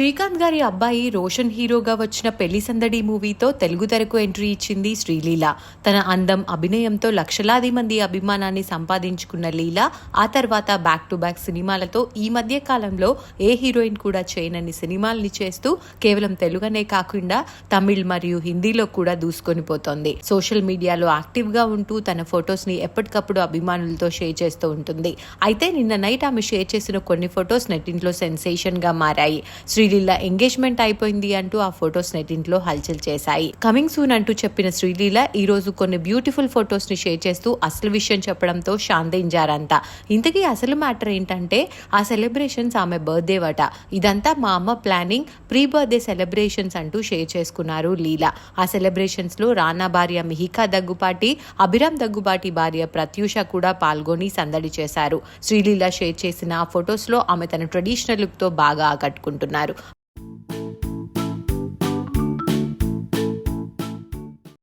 శ్రీకాంత్ గారి అబ్బాయి రోషన్ హీరోగా వచ్చిన పెళ్ళి సందడి మూవీతో తెలుగు తెరకు ఎంట్రీ ఇచ్చింది శ్రీలీల. తన అందం అభినయంతో లక్షలాది మంది అభిమానాన్ని సంపాదించుకున్న లీల ఆ తర్వాత బ్యాక్ టు బ్యాక్ సినిమాలతో ఈ మధ్య కాలంలో ఏ హీరోయిన్ కూడా చేయనన్ని సినిమాల్ని చేస్తూ కేవలం తెలుగనే కాకుండా తమిళ్ మరియు హిందీలో కూడా దూసుకొని పోతోంది. సోషల్ మీడియాలో యాక్టివ్గా ఉంటూ తన ఫొటోస్ని ఎప్పటికప్పుడు అభిమానులతో షేర్ చేస్తూ ఉంటుంది. అయితే నిన్న నైట్ ఆమె షేర్ చేసిన కొన్ని ఫొటోస్ నెట్టింట్లో సెన్సేషన్గా మారాయి శ్రీలీల ఎంగేజ్మెంట్ అయిపోయింది అంటూ ఆ ఫొటోస్ నెట్టింట్లో హల్చల్ చేశాయి. కమింగ్ సూన్ అంటూ చెప్పిన శ్రీలీల ఈ రోజు కొన్ని బ్యూటిఫుల్ ఫొటోస్ని షేర్ చేస్తూ అసలు విషయం చెప్పడంతో శాంతించారంతా ఇంతకీ అసలు మ్యాటర్ ఏంటంటే ఆ సెలబ్రేషన్స్ ఆమె బర్త్డే వట. ఇదంతా మా అమ్మ ప్లానింగ్ ప్రీ బర్త్డే సెలబ్రేషన్స్ అంటూ షేర్ చేసుకున్నారు లీల. ఆ సెలబ్రేషన్స్లో రానా భార్య మిహికా దగ్గుపాటి అభిరామ్ దగ్గుబాటి భార్య ప్రత్యూష కూడా పాల్గొని సందడి చేశారు. శ్రీలీల షేర్ చేసిన ఆ ఫొటోస్లో ఆమె తన ట్రెడిషనల్ లుక్తో బాగా ఆకట్టుకుంటున్నారు.